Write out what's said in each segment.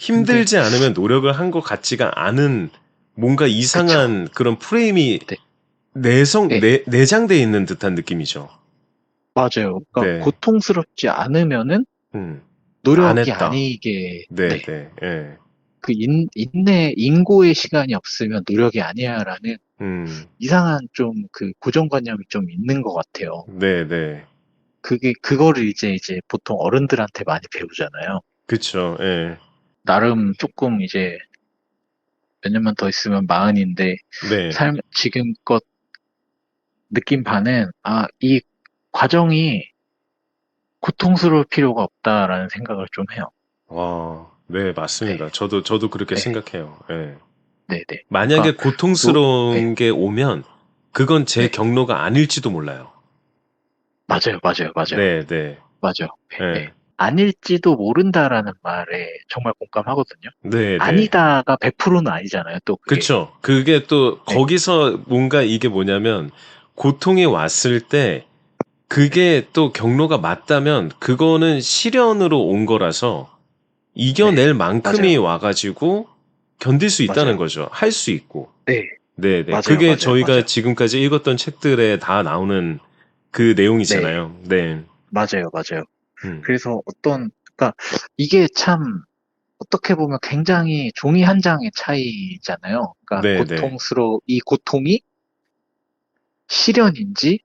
힘들지 않으면 노력을 한 것 같지가 않은 뭔가 이상한 그런 프레임이 네. 내성 네. 내, 내장돼 있는 듯한 느낌이죠. 맞아요. 그러니까 네. 고통스럽지 않으면은 음. 안 노력이 했다. 아니게 네, 네. 네. 예. 그 인, 인내 인고의 시간이 없으면 노력이 아니야라는 음. 이상한 좀 그 고정관념이 좀 있는 것 같아요. 네, 네. 그게 그거를 이제 이제 보통 어른들한테 많이 배우잖아요. 그쵸. 예. 나름 조금 이제 몇 년만 더 있으면 마흔인데 네. 삶 지금껏 느낀 바는 아이 과정이 고통스러울 필요가 없다라는 생각을 좀 해요. 와. 네, 맞습니다. 저도 저도 그렇게 네. 생각해요. 예. 네네. 만약에 고통스러운 네. 게 오면 그건 제 네. 경로가 아닐지도 몰라요. 맞아요, 맞아요, 맞아요, 네, 네. 맞아요. 네. 네. 아닐지도 모른다라는 말에 정말 공감하거든요. 네, 네. 아니다가 100%는 아니잖아요. 또 그게. 그쵸. 그게 또 네. 거기서 뭔가 이게 뭐냐면 고통이 왔을 때 그게 또 경로가 맞다면 그거는 시련으로 온 거라서 이겨낼 만큼이 네. 맞아요. 와가지고 견딜 수 있다는 맞아요. 거죠. 할 수 있고. 네, 네, 네. 맞아요, 그게 저희가. 지금까지 읽었던 책들에 다 나오는 그 내용이잖아요. 네. 맞아요, 맞아요. 음. 그래서 어떤, 그러니까 이게 참 어떻게 보면 굉장히 종이 한 장의 차이잖아요. 그러니까 네, 네. 고통스러워, 이 고통이 시련인지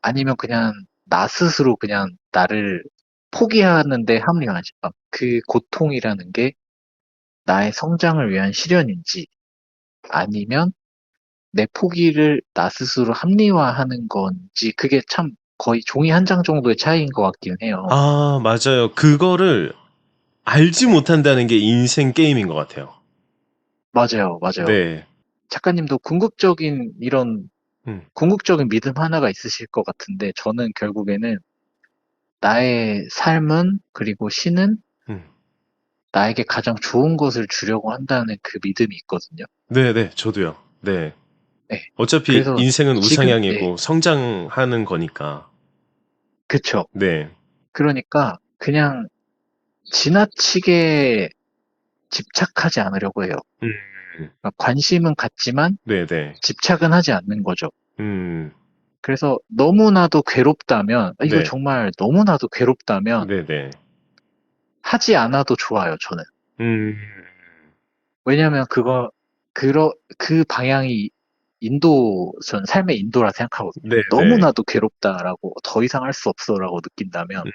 아니면 그냥 나 스스로 그냥 나를 포기하는데 합리화하지. 아, 그 고통이라는 게 나의 성장을 위한 시련인지 아니면 내 포기를 나 스스로 합리화하는 건지 그게 참 거의 종이 한 장 정도의 차이인 것 같긴 해요. 아, 맞아요. 그거를 알지 못한다는 게 인생 게임인 것 같아요. 맞아요, 맞아요. 네. 작가님도 궁극적인 이런 음. 궁극적인 믿음 하나가 있으실 것 같은데 저는 결국에는 나의 삶은 그리고 신은 음. 나에게 가장 좋은 것을 주려고 한다는 그 믿음이 있거든요. 네, 네. 저도요. 네. 네. 어차피 인생은 지금- 우상향이고 네. 성장하는 거니까. 그쵸? 네. 그러니까 그냥 지나치게 집착하지 않으려고 해요. 음. 그러니까 관심은 갖지만 네, 네. 집착은 하지 않는 거죠. 음. 그래서 너무나도 괴롭다면 아, 이거 네. 정말 너무나도 괴롭다면 네, 네. 하지 않아도 좋아요. 저는. 음. 왜냐면 그거 그러 그 방향이 인도 전 삶의 인도라 생각하거든요. 네, 네. 너무나도 괴롭다라고 더 이상 할 수 없어라고 느낀다면 음.